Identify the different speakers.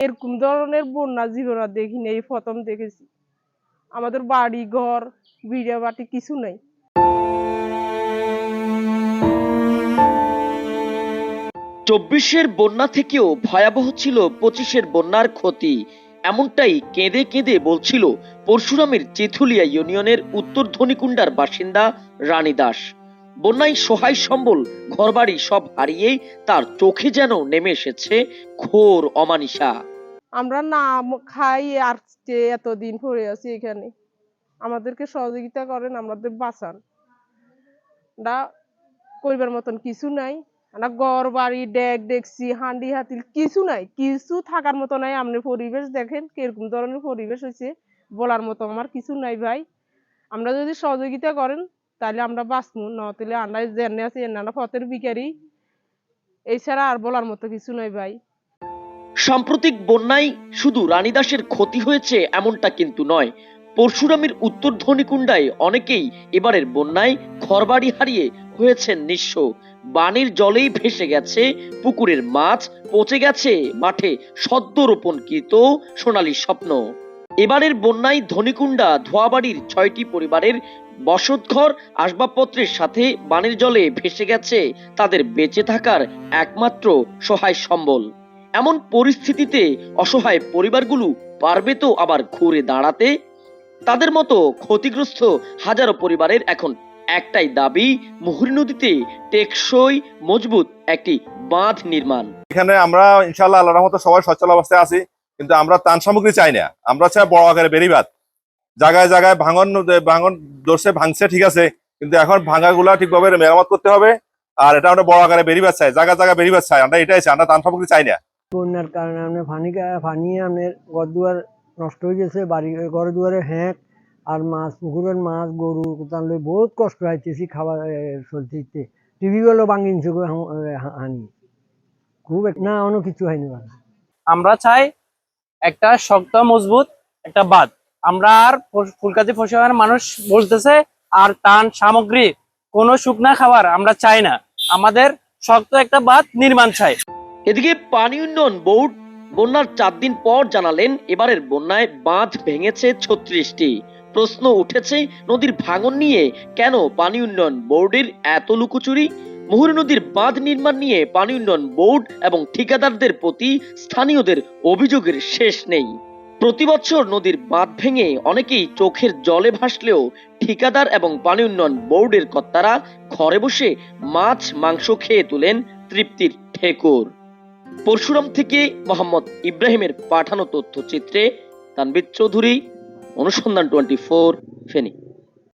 Speaker 1: এরকম ধরনের বন্যা জীবনে দেখিনি এই প্রথম দেখেছি। আমাদের বাড়ি, ঘর বিড়া বাটি কিছু নাই।
Speaker 2: চব্বিশের বন্যা থেকেও ভয়াবহ ছিল পঁচিশের বন্যার ক্ষতি। এমনটাই কেঁদে কেঁদে বলছিল পরশুরামের চেথুলিয়া ইউনিয়নের উত্তর ধনিকুণ্ডার বাসিন্দা রানী দাস। বন্যায় সহায় সম্বল, ঘরবাড়ি সব হারিয়ে তার চোখে যেন নেমে এসেছে ঘোর অমানিসা।
Speaker 1: আমরা না খাই আর এতদিন পড়ে আছি এখানে, আমাদেরকে সহযোগিতা করেন, আমাদের বাঁচান। না করিবার মতন কিছু নাই না ঘর বাড়ি, ডেক ডেকসি হান্ডি হাতিল কিছু নাই, কিছু থাকার মতো নাই। আপনি পরিবেশ দেখেন, কীরকম ধরনের পরিবেশ হয়েছে, বলার মতো আমার কিছু নাই ভাই। আমরা যদি সহযোগিতা করেন, তাহলে আমরা বাঁচবো, নতুলে আমরা জেনে আছি এনারা পথের বিকারি এছাড়া আর বলার মতো কিছু নাই ভাই।
Speaker 2: সাম্প্রতিক বন্যায় শুধু রানীদাসের ক্ষতি হয়েছে এমনটা কিন্তু নয়। পরশুরামের উত্তর ধনিকুণ্ডায় অনেকেই এবারের বন্যায় ঘরবাড়ি হারিয়ে হয়েছেন নিঃস্ব। বানের জলেই ভেসে গেছে, পুকুরের মাছ পচে গেছে, মাঠে সদ্য রোপণকৃত সোনালী স্বপ্ন। এবারের বন্যায় ধনিকুণ্ডা ধোয়াবাড়ির ছয়টি পরিবারের বসতঘর আসবাবপত্রের সাথে বানের জলে ভেসে গেছে, তাদের বেঁচে থাকার একমাত্র সহায় সম্বল। এমন পরিস্থিতিতে অসহায় পরিবারগুলো পারবে তো আবার ঘুরে দাঁড়াতে? তাদের মতো ক্ষতিগ্রস্ত হাজারো পরিবারের এখন একটাই দাবি, মুহুরী নদীতে টেকসই, মজবুত একটি বাঁধ নির্মাণ।
Speaker 3: এখানে আমরা ইনশাল্লাহ আল্লাহ রহমতে সবাই সচ্ছল অবস্থায় আছি, কিন্তু আমরা তান সামগ্রী চাই না। আমরা চাই বড় আকারে বেরিবাদ জায়গায় জায়গায় ভাঙন ভাঙন দোষে ভাঙছে ঠিক আছে, কিন্তু এখন ভাঙাগুলা ঠিকভাবে মেরামত করতে হবে, আর এটা আমরা বড় আকারে বেরিবাদ চাই জায়গা জায়গা বেরিবাদ চাই, আমরা এটাই চাই, আমরা তান সামগ্রী চাই না।
Speaker 4: বন্যার কারণে আপনার পানি পানি আপনার ঘর দুয়ার নষ্ট হয়ে গেছে, বাড়ি ঘর দুয়ারে হ্যাঁক আর মাছ, পুকুরের মাছ, গরু লই বহুত কষ্ট হইতেছি খাবার চলতে টিভি গুলো ভাঙিনছে হানি। খুব না, অন্য কিছু হয়নি
Speaker 5: আমরা চাই একটা শক্ত, মজবুত একটা বাঁধ। আমরা আর ফ- ফুলকাতি ফসলের মানুষ বলতেছে আর টান সামগ্রী, কোনো শুকনা খাবার আমরা চাই না। আমাদের শক্ত একটা বাঁধ নির্মাণ চাই।
Speaker 2: এদিকে পানি উন্নয়ন বোর্ড বন্যার চার দিন পর জানালেন, এবারের বন্যায় বাঁধ ভেঙেছে ছত্রিশটি। প্রশ্ন উঠেছে, নদীর ভাঙন নিয়ে কেন পানি উন্নয়ন বোর্ডের এত লুকোচুরি? মুহুরী নদীর বাঁধ নির্মাণ নিয়ে পানি উন্নয়ন বোর্ড এবং ঠিকাদারদের প্রতি স্থানীয়দের অভিযোগের শেষ নেই। প্রতি বছর নদীর বাঁধ ভেঙে অনেকেই চোখের জলে ভাসলেও ঠিকাদার এবং পানি উন্নয়ন বোর্ডের কর্তারা ঘরে বসে মাছ, মাংস খেয়ে তোলেন তৃপ্তির ঠেকুর। পরশুরাম থেকে মোহাম্মদ ইব্রাহিমের পাঠানো তথ্যচিত্রে তানবির চৌধুরী অনুসন্ধান টোয়েন্টি ফোর ফেনী।